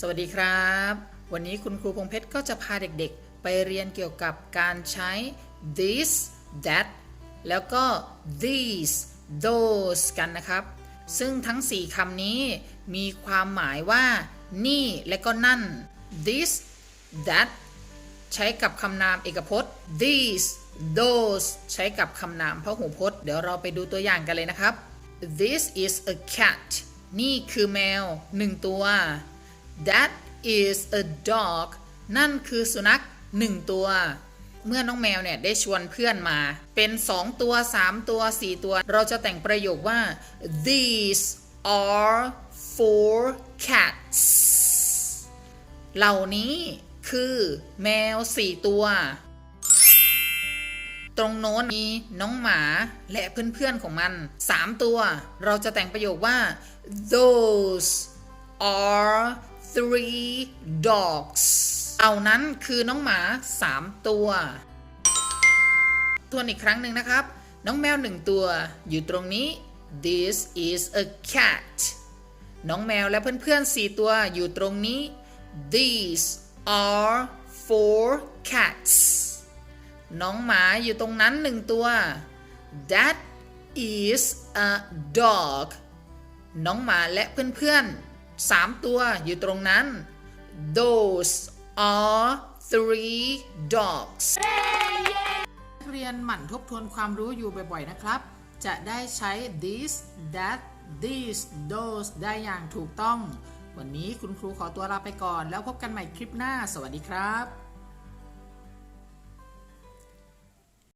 สวัสดีครับ วันนี้คุณครูพงเพชรก็จะพาเด็กๆ ไปเรียนเกี่ยวกับการใช้ this that แล้วก็ these those กันนะครับ ซึ่งทั้ง 4คำนี้มีความหมายว่า นี่และก็นั่น this that ใช้กับคำนามเอกพจน์ these those ใช้กับคำนามพหูพจน์ เดี๋ยวเราไปดูตัวอย่างกันเลยนะครับ this is a cat นี่คือแมวหนึ่งตัว that is a dog นั่นคือสุนัขหนึ่งตัว เมื่อน้องแมวเนี่ยได้ชวนเพื่อนมา เป็น 2 ตัว 3 ตัว 4 ตัว เราจะแต่งประโยคว่า these are four cats เหล่านี้คือแมว 4 ตัว ตรงโน้นมีน้องหมาและเพื่อนๆของมัน 3 ตัว เราจะแต่งประโยคว่า those are three dogs เอานั้นคือน้องหมา 3 ตัวทวนอีกครั้งหนึ่งนะครับ น้องแมวหนึ่งตัว อยู่ตรงนี้ this is a cat น้องแมวและเพื่อนๆ 4 ตัวอยู่ตรงนี้ these are four cats น้องหมาอยู่ตรงนั้นหนึ่งตัว that is a dog น้องหมาและเพื่อนๆ สามตัวอยู่ตรงนั้น those are three dogs นักเรียนหมั่นทบทวนความรู้อยู่บ่อยๆ นะครับ จะได้ใช้ this that these those ได้อย่างถูกต้อง วันนี้คุณครูขอตัวลาไปก่อน แล้วพบกันใหม่คลิปหน้า สวัสดีครับ